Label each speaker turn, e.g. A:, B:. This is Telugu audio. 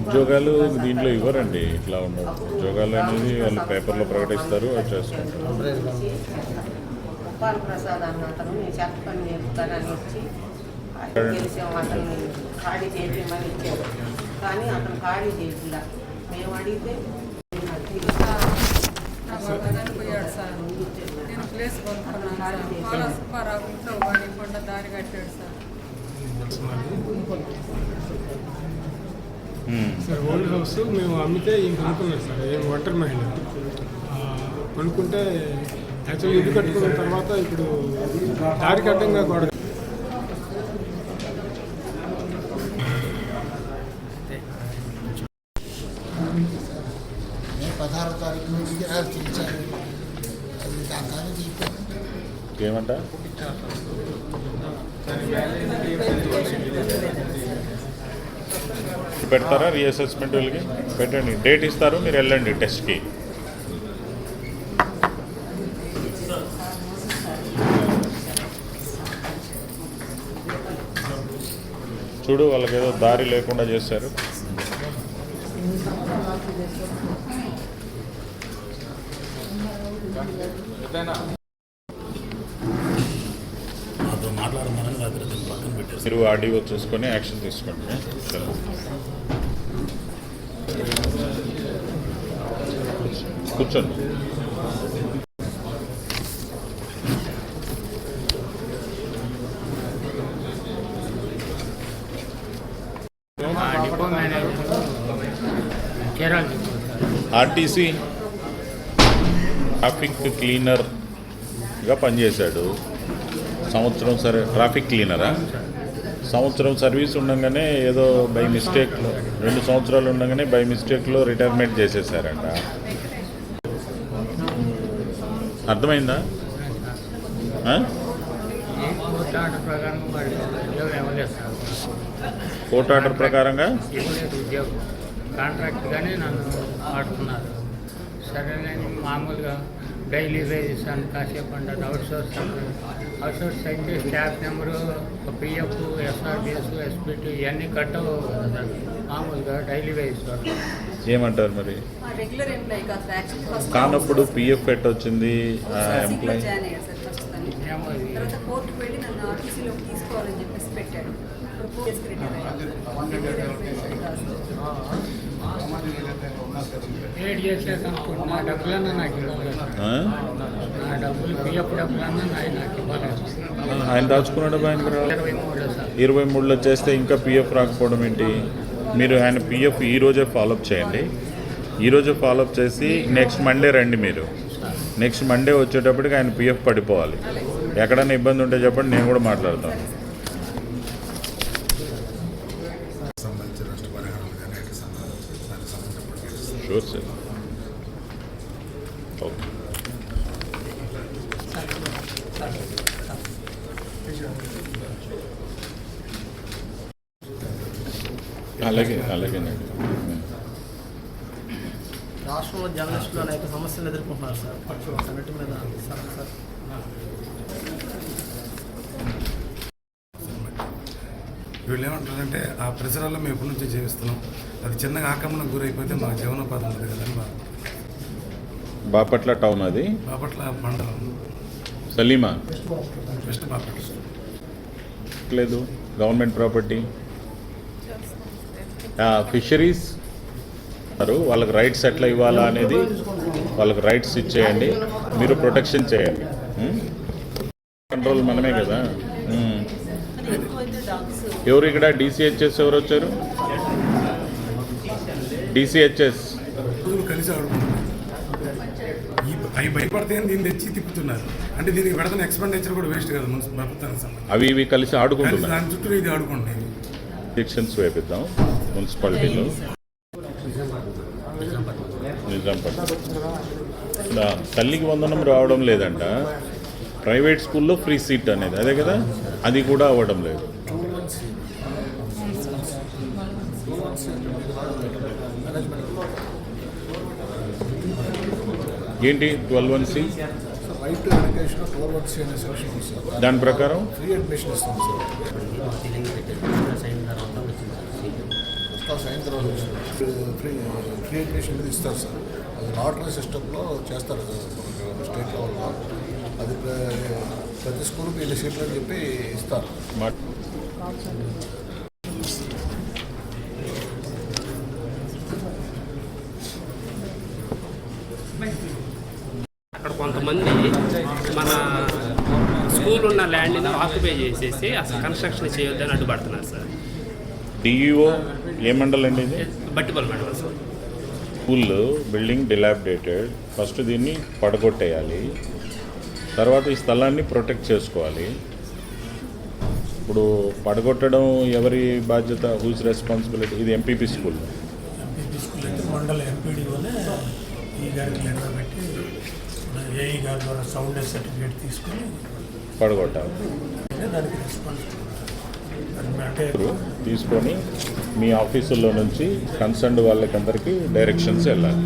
A: ఉద్యోగాలు దీంట్లో ఇవ్వరండి. ఇట్లా ఉండవు ఉద్యోగాలు అనేది వాళ్ళు పేపర్లో ప్రకటిస్తారు అది చేసుకుంటారు.
B: గోపాల ప్రసాద్ అన్న అతను నేను చెత్త పని నేర్పుతానని ఇచ్చి ఖాళీ ఇచ్చాడు కానీ అతను ఖాళీ మేము అడిగితే
C: నేను ప్లేస్ కొనుక్కున్నాను పడకుండా దారి కట్టాడు సార్.
D: సార్ ఓల్డ్ హౌస్ మేము అమ్మితే ఈయన కొనుక్కున్నాం సార్ ఏం ఒంటరి మహిళ. ఆ, కొనుక్కుంటే యాక్చువల్లీ ఇల్లు కట్టుకున్న తర్వాత ఇప్పుడు దారికి అడ్డంగా గోడ
E: మే పదహారో తారీఖు నుంచి గిరాలు తీర్చారు అది దాంతో తీర్చారు
A: ఏమంట? పెడతారా? రీఅసెస్మెంట్ వాళ్ళకి? పెట్టండి. డేట్ ఇస్తారు మీరు వెళ్ళండి టెస్ట్కి చూడు వాళ్ళకి ఏదో దారి లేకుండా చేశారు.
F: నాతో మాట్లాడమని రాత్రి పక్కన పెట్టారు
A: మీరు ఆడియో చూసుకొని యాక్షన్ తీసుకోండి. కూర్చోండి. ఆర్టీసీ ట్రాఫిక్ క్లీనర్గా పనిచేశాడు. సంవత్సరం సరే ట్రాఫిక్ క్లీనరా? సంవత్సరం సర్వీస్ ఉండగానే ఏదో బై మిస్టేక్లో రెండు సంవత్సరాలు ఉండగానే బై మిస్టేక్లో రిటైర్మెంట్ చేసేసారంట. అర్థమైందా?
G: కోర్ట్
A: కోర్టు ఆర్డర్ ప్రకారంగా?
G: కాంట్రాక్ట్గానే నన్ను వాడుతున్నారు. సరేనని మామూలుగా డైలీ వేజెస్ అని కాసేపు అంటారు అవుట్ సోర్స్ సోర్స్ అయితే staff number PF SRBS SPT ఇవన్నీ కట్ అవ్వవు కదా సార్ మామూలుగా డైలీ వాడు
A: ఏమంటారు మరి కానప్పుడు పిఎఫ్ ఎట్ వచ్చింది ఎంప్లాయీ
H: పెట్టాడు
G: అనుకుంటున్నా డబ్బులన్నా నాకు నా డబ్బులు పిఎఫ్ డబ్బులన్నా నాకు
A: ఆయన దాచుకున్నాడు
G: ఇరవై మూడులో సార్.
A: ఇరవై మూడులో చేస్తే ఇంకా పిఎఫ్ రాకపోవడం ఏంటి? మీరు ఆయన పిఎఫ్ ఈ రోజే ఫాలోఅప్ చేయండి. ఈ రోజే ఫాలోఅప్ చేసి నెక్స్ట్ మండే రండి మీరు. నెక్స్ట్ మండే వచ్చేటప్పటికి ఆయన పిఎఫ్ పడిపోవాలి. ఎక్కడైనా ఇబ్బంది ఉంటే చెప్పండి నేను కూడా మాట్లాడతాను
F: సంబంధించిన నష్టపరిహారాలు కానీ అటు సంబంధించి దానికి
A: ఓకే అలాగే అలాగేనండి
I: రాష్ట్రంలో జర్నలిస్టులు అనేక సమస్యలు ఎదుర్కొంటున్నారు సార్. అన్నిటి మీద సార్ సార్.
F: వీళ్ళు ఏమంటారంటే ఆ పరిసరాల్లో మేము ఎప్పటి నుంచో జీవిస్తున్నాం. అది చిన్నగా ఆక్రమణకు గురైపోతే మా జీవనోపాధి ఉంటుంది బాధ
A: బాపట్ల టౌన్ అది?
F: బాపట్ల మండలం.
A: సలీమా?
F: వెస్ట్ బాపట్ల
A: లేదు గవర్నమెంట్ ప్రాపర్టీ. ఫిషరీస్ వాళ్ళకి రైట్స్ ఎట్లా ఇవ్వాలా అనేది వాళ్ళకి రైట్స్ ఇచ్చేయండి. మీరు ప్రొటెక్షన్ చేయండి. కంట్రోల్ మనమే కదా. ఎవరు ఇక్కడ? డిసిహెచ్ఎస్ ఎవరు వచ్చారు? డిసిహెచ్ఎస్
F: కలిసి అవి భయపడితే దీన్ని తెచ్చి తిప్పుతున్నారు. అంటే దీనికి ఎక్స్పెండిచర్ కూడా వేస్ట్ కదా ప్రభుత్వానికి
A: అవి ఇవి కలిసి ఆడుకుంటున్నారు.
F: దాని చుట్టూ ఇది
A: ఎలక్షన్స్ వేపిద్దాం. మున్సిపాలిటీలో నిజాంపట్నం. తల్లికి వందనం రావడం లేదంట. ప్రైవేట్ స్కూల్లో ఫ్రీ సీట్ అనేది. అదే కదా? అది కూడా అవ్వడం లేదు. ఏంటి twelve one C?
E: Right to education four అనే సెక్షన్ ఉంది సార్.
A: దాని ప్రకారం?
E: ఫ్రీ అడ్మిషన్ ఇస్తాం సార్. అయిన తర్వాత ఫ్రీ ఫ్రీ అడ్మిషన్ మీద ఇస్తారు సార్. అది లాటరీ సిస్టంలో చేస్తారు స్టేట్ లెవెల్లో. అది ప్ర- ప్రతి స్కూల్కి వెళ్ళి సీట్లు అని చెప్పి ఇస్తారు.
J: అక్కడ కొంతమంది మన స్కూల్ ఉన్న ల్యాండ్ని ఆక్యుపై చేసేసి అసలు కన్స్ట్రక్షన్ చేయొద్దని అడ్డుపడుతున్నారు సార్.
A: డిఈఓ ఏ మండలం అండి ఇది?
J: Battipalli madam sir.
A: School building dilapidated. First దీన్ని పడగొట్టేయాలి. తర్వాత ఈ స్థలాన్ని ప్రొటెక్ట్ చేసుకోవాలి. ఇప్పుడు పడగొట్టడం ఎవరి బాధ్యత? హూజ్ రెస్పాన్సిబిలిటీ ఇది ఎంపీపీ స్కూల్.
K: ఎంపీపీ స్కూల్ అయితే మండల ఎంపీడీఓనే ఈ గారికి లెటర్ పెట్టి ఏఈ గారి ద్వారా సౌండ్ సర్టిఫికేట్ తీసుకొని
A: పడగొట్టాలి
K: దానికి రెస్పాన్స్ అంటే
A: తీసుకొని మీ ఆఫీసుల్లో నుంచి కన్సర్న్ వాళ్ళకందరికీ డైరెక్షన్స్ వెళ్ళాలి.